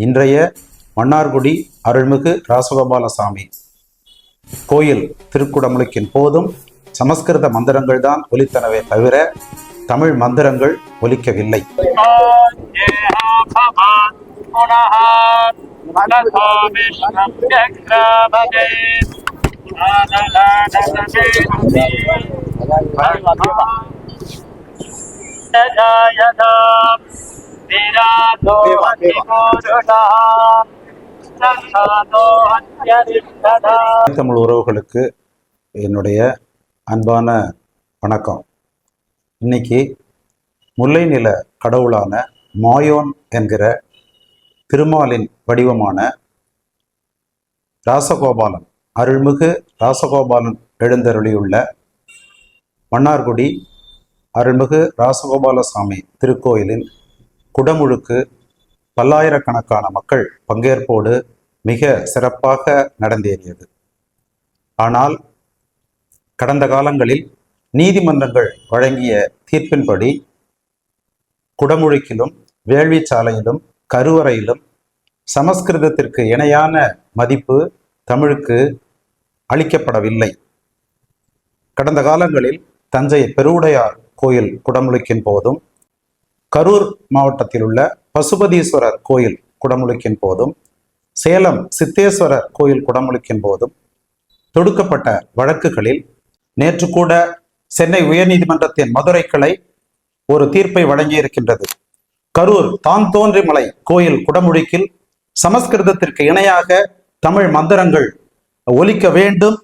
இன்றைய மன்னார்குடி அருள்மிகு ராசகோபாலசாமி கோயில் திருக்குடமுழுக்கின் போதும் சமஸ்கிருத மந்திரங்கள் தான் ஒலித்தனவே தவிர தமிழ் மந்திரங்கள் ஒலிக்கவில்லை पुनः தமிழ் உறவுகளுக்கு என்னுடைய அன்பான வணக்கம். இன்னைக்கு முல்லை நில கடவுளான மாயோன் என்கிற திருமாலின் வடிவமான ராசகோபாலன் அருள்மிகு ராசகோபாலன் எழுந்தருளியுள்ள மன்னார்குடி அருள்மிகு ராசகோபாலசாமி திருக்கோயிலின் குடமுழுக்கு பல்லாயிரக்கணக்கான மக்கள் பங்கேற்போடு மிக சிறப்பாக நடந்தேறியது. ஆனால் கடந்த காலங்களில் நீதிமன்றங்கள் வழங்கிய தீர்ப்பின்படி குடமுழுக்கிலும் வேள்விச்சாலையிலும் கருவறையிலும் சமஸ்கிருதத்திற்கு இணையான மதிப்பு தமிழுக்கு அளிக்கப்படவில்லை. கடந்த காலங்களில் தஞ்சை பெருவுடையார் கோயில் குடமுழுக்கின் போதும் கரூர் மாவட்டத்தில் உள்ள பசுபதீஸ்வரர் கோயில் குடமுழுக்கின் போதும் சேலம் சித்தேஸ்வரர் கோயில் குடமுழுக்கின் போதும் தொடுக்கப்பட்ட வழக்குகளில் நேற்று கூட சென்னை உயர்நீதிமன்றத்தின் மதுரை கிளை ஒரு தீர்ப்பை வழங்கியிருக்கின்றது. கரூர் தான் தோன்றிமலை கோயில் குடமுழுக்கில் சமஸ்கிருதத்திற்கு இணையாக தமிழ் மந்திரங்கள் ஒலிக்க வேண்டும்.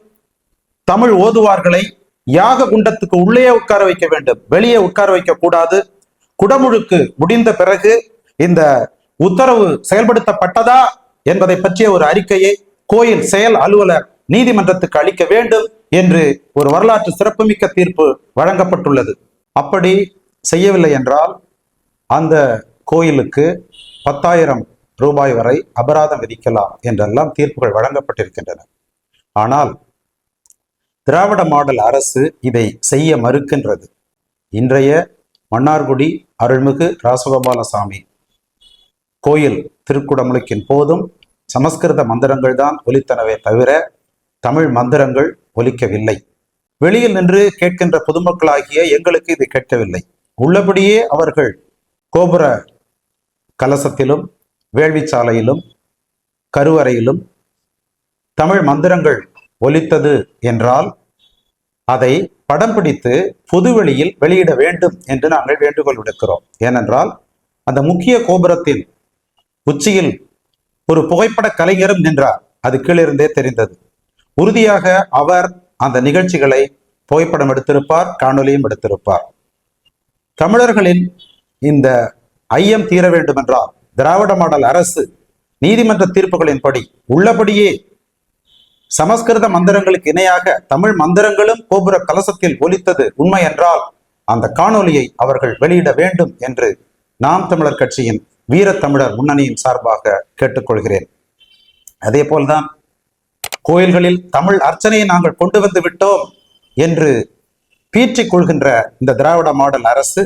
தமிழ் ஓதுவார்களை யாக குண்டத்துக்கு உள்ளே உட்கார வைக்க வேண்டும். வெளியே உட்கார வைக்க கூடாது குடமுழுக்கு முடிந்த பிறகு இந்த உத்தரவு செயல்படுத்தப்பட்டதா என்பதை பற்றிய ஒரு அறிக்கையை கோயில் செயல் அலுவலர் நீதிமன்றத்துக்கு அளிக்க வேண்டும் என்று ஒரு வரலாற்று சிறப்புமிக்க தீர்ப்பு வழங்கப்பட்டுள்ளது. அப்படி செய்யவில்லை என்றால் அந்த கோயிலுக்கு பத்தாயிரம் ரூபாய் வரை அபராதம் விதிக்கலாம் என்றெல்லாம் தீர்ப்புகள் வழங்கப்பட்டிருக்கின்றன. ஆனால் திராவிட மாடல் அரசு இதை செய்ய மறுக்கின்றது. இன்றைய மன்னார்குடி அருள்மிகு ராசகோபாலசாமி கோயில் திருக்குடமுழுக்கின் போதும் சமஸ்கிருத மந்திரங்கள் தான் ஒலித்தனவே தவிர தமிழ் மந்திரங்கள் ஒலிக்கவில்லை. வெளியில் நின்று கேட்கின்ற பொதுமக்களாகிய எங்களுக்கு இது கேட்கவில்லை. உள்ளபடியே அவர்கள் கோபுர கலசத்திலும் வேள்விச்சாலையிலும் கருவறையிலும் தமிழ் மந்திரங்கள் ஒலித்தது என்றால் அதை படம் பிடித்து பொதுவெளியில் வெளியிட வேண்டும் என்று நாங்கள் வேண்டுகோள் விடுக்கிறோம். ஏனென்றால் அந்த முக்கிய கோபுரத்தின் உச்சியில் ஒரு புகைப்பட கலைஞரும் நின்றார். அது கீழிருந்தே தெரிந்தது. உறுதியாக அவர் அந்த நிகழ்ச்சிகளை புகைப்படம் எடுத்திருப்பார் காணொலியும் எடுத்திருப்பார். தமிழர்களின் இந்த ஐயம் தீர வேண்டுமென்றால் திராவிட மாடல் அரசு நீதிமன்ற தீர்ப்புகளின்படி உள்ளபடியே சமஸ்கிருத மந்திரங்களுக்கு இணையாக தமிழ் மந்திரங்களும் கோபுர கலசத்தில் ஒலித்தது உண்மை என்றால் அந்த காணொலியை அவர்கள் வெளியிட வேண்டும் என்று நாம் தமிழர் கட்சியின் வீரத்தமிழர் முன்னணியின் சார்பாக கேட்டுக்கொள்கிறேன். அதே போல்தான் கோயில்களில் தமிழ் அர்ச்சனையை நாங்கள் கொண்டு வந்து விட்டோம் என்று பீற்றிக் கொள்கின்ற இந்த திராவிட மாடல் அரசு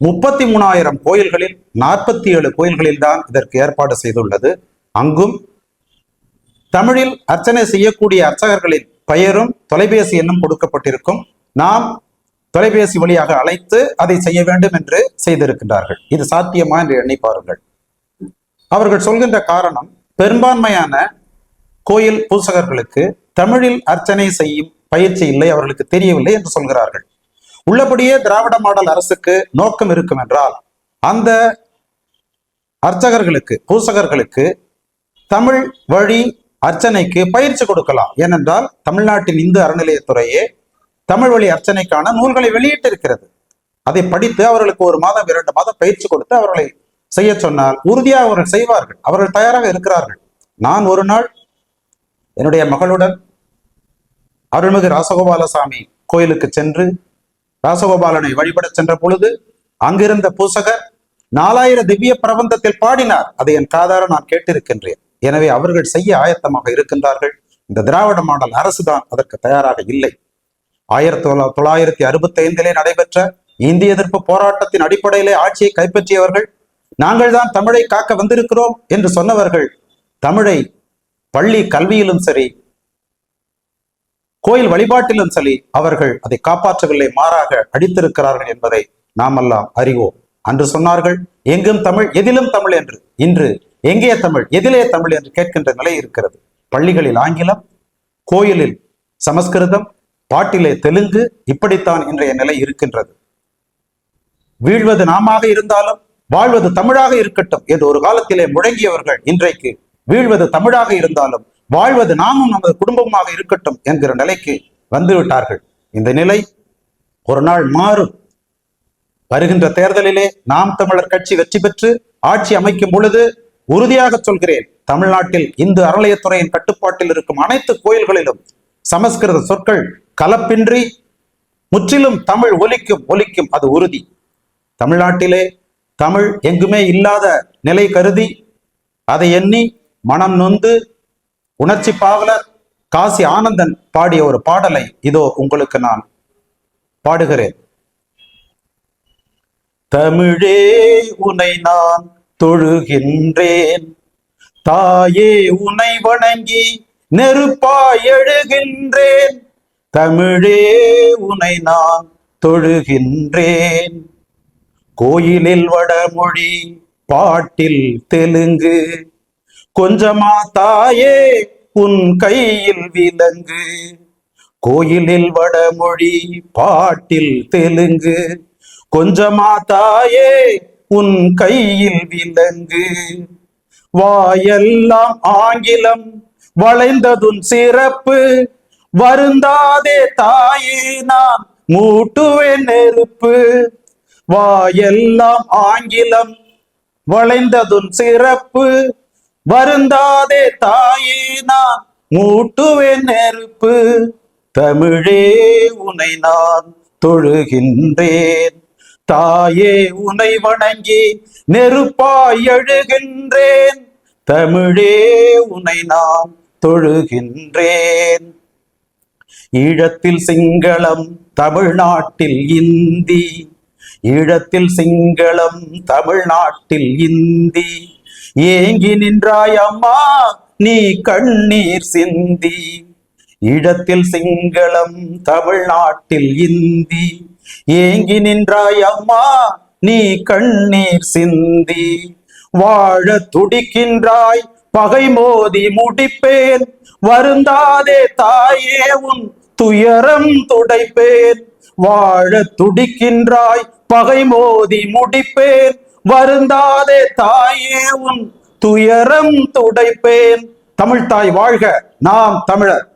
முப்பத்தி மூணாயிரம் கோயில்களில் நாற்பத்தி ஏழு கோயில்களில் தான் இதற்கு ஏற்பாடு செய்துள்ளது. அங்கும் தமிழில் அர்ச்சனை செய்யக்கூடிய அர்ச்சகர்களின் பெயரும் தொலைபேசி எண்ணும் கொடுக்கப்பட்டிருக்கும். நாம் தொலைபேசி வழியாக அழைத்து அதை செய்ய வேண்டும் என்று செய்திருக்கின்றார்கள். இது சாத்தியமா என்று எண்ணி பாருங்கள். அவர்கள் சொல்கின்ற காரணம் பெரும்பான்மையான கோயில் பூசகர்களுக்கு தமிழில் அர்ச்சனை செய்யும் பயிற்சி இல்லை அவர்களுக்கு தெரியவில்லை என்று சொல்கிறார்கள். உள்ளபடியே திராவிட மாடல் அரசுக்கு நோக்கம் இருக்கும் என்றால் அந்த அர்ச்சகர்களுக்கு பூசகர்களுக்கு தமிழ் வழி அர்ச்சனைக்கு பயிற்சி கொடுக்கலாம். ஏனென்றால் தமிழ்நாட்டின் இந்து அறநிலையத்துறையே தமிழ் வழி அர்ச்சனைக்கான நூல்களை வெளியிட்டிருக்கிறது. அதை படித்து அவர்களுக்கு ஒரு மாதம் இரண்டு மாதம் பயிற்சி கொடுத்து அவர்களை செய்ய சொன்னால் உறுதியாக அவர்கள் செய்வார்கள். அவர்கள் தயாராக இருக்கிறார்கள். நான் ஒரு நாள் என்னுடைய மகளுடன் அருள்மிகு ராசகோபாலசாமி கோயிலுக்கு சென்று ராசகோபாலனை வழிபடச் சென்ற பொழுது அங்கிருந்த பூசகர் நாலாயிர திவ்ய பிரபந்தத்தில் பாடினார். அதை என் காதார நான் கேட்டிருக்கின்றேன். எனவே அவர்கள் செய்ய ஆயத்தமாக இருக்கின்றார்கள். இந்த திராவிட மாடல் அரசுதான் அதற்கு தயாராக இல்லை. ஆயிரத்தி தொள்ளாயிரத்தி அறுபத்தி ஐந்திலே நடைபெற்ற இந்திய எதிர்ப்பு போராட்டத்தின் அடிப்படையிலே ஆட்சியை கைப்பற்றியவர்கள் நாங்கள் தான் தமிழை காக்க வந்திருக்கிறோம் என்று சொன்னவர்கள் தமிழை பள்ளி கல்வியிலும் சரி கோயில் வழிபாட்டிலும் சரி அவர்கள் அதை காப்பாற்றவில்லை மாறாக அடித்திருக்கிறார்கள் என்பதை நாமெல்லாம் அறிவோம். அன்று சொன்னார்கள் எங்கும் தமிழ் எதிலும் தமிழ் என்று. இன்று எங்கே தமிழ் எதிலே தமிழ் என்று கேட்கின்ற நிலை இருக்கிறது. பள்ளிகளில் ஆங்கிலம் கோயிலில் சமஸ்கிருதம் பாட்டிலே தெலுங்கு இப்படித்தான் இன்றைய நிலை இருக்கின்றது. வீழ்வது நாமாக இருந்தாலும் வாழ்வது தமிழாக இருக்கட்டும் என்று ஒரு காலத்திலே முழங்கியவர்கள் இன்றைக்கு வீழ்வது தமிழாக இருந்தாலும் வாழ்வது நாமும் நமது குடும்பமாக இருக்கட்டும் என்கிற நிலைக்கு வந்துவிட்டார்கள். இந்த நிலை ஒரு நாள் மாறும். வருகின்ற தேர்தலிலே நாம் தமிழர் கட்சி வெற்றி பெற்று ஆட்சி அமைக்கும் பொழுது உறுதியாக சொல்கிறேன் தமிழ்நாட்டில் இந்து அறநிலையத்துறையின் கட்டுப்பாட்டில் இருக்கும் அனைத்து கோயில்களிலும் சமஸ்கிருத சொற்கள் கலப்பின்றி முற்றிலும் தமிழ் ஒலிக்கும் ஒலிக்கும் அது உறுதி. தமிழ்நாட்டிலே தமிழ் எங்குமே இல்லாத நிலை கருதி அதை எண்ணி மனம் நொந்து உணர்ச்சி பாவலர் காசி ஆனந்தன் பாடிய ஒரு பாடலை இதோ உங்களுக்கு நான் பாடுகிறேன். தமிழே உனை நான் தொழுகின்றேன். தாயே உனை வணங்கி நெருப்பாய் எழுகின்றேன். தமிழே உனை நான் தொழுகின்றேன். கோயிலில் வடமொழி பாட்டில் தெலுங்கு. கொஞ்சமா தாயே உன் கையில் விலங்கு. கோயிலில் வடமொழி பாட்டில் தெலுங்கு. கொஞ்சமா தாயே உன் கையில் விலங்கு. வாயெல்லாம் ஆங்கிலம் வளைந்ததுன் சிறப்பு. வருந்தாதே தாயே நான் மூட்டுவேன் நெருப்பு. வாயெல்லாம் ஆங்கிலம் வளைந்ததுன் சிறப்பு. வருந்தாதே தாயே நான் மூட்டுவேன் நெருப்பு. தமிழே உனை நான் தொழுகின்றேன். தாயே உனை வணங்கி நெருப்பாய் எழுகின்றேன். தமிழே உனை நான் தொழுகின்றேன். ஈழத்தில் சிங்களம் தமிழ்நாட்டில் இந்தி. ஈழத்தில் சிங்களம் தமிழ்நாட்டில் இந்தி. ஏங்கி நின்றாய் அம்மா நீ கண்ணீர் சிந்தி. ஈழத்தில் சிங்களம் தமிழ்நாட்டில் இந்தி. ஏங்கி நின்றாய் அம்மா நீ கண்ணீர் சிந்தி. வாழ துடிக்கின்றாய் பகை மோதி முடிப்பேன். வருந்தாதே தாயே உன் துயரம் துடைப்பேன். வாழ துடிக்கின்றாய் பகை மோதி முடிப்பேன். வருந்தாதே தாயே உன் துயரம் துடைப்பேன். தமிழ்தாய் வாழ்க நாம் தமிழர்.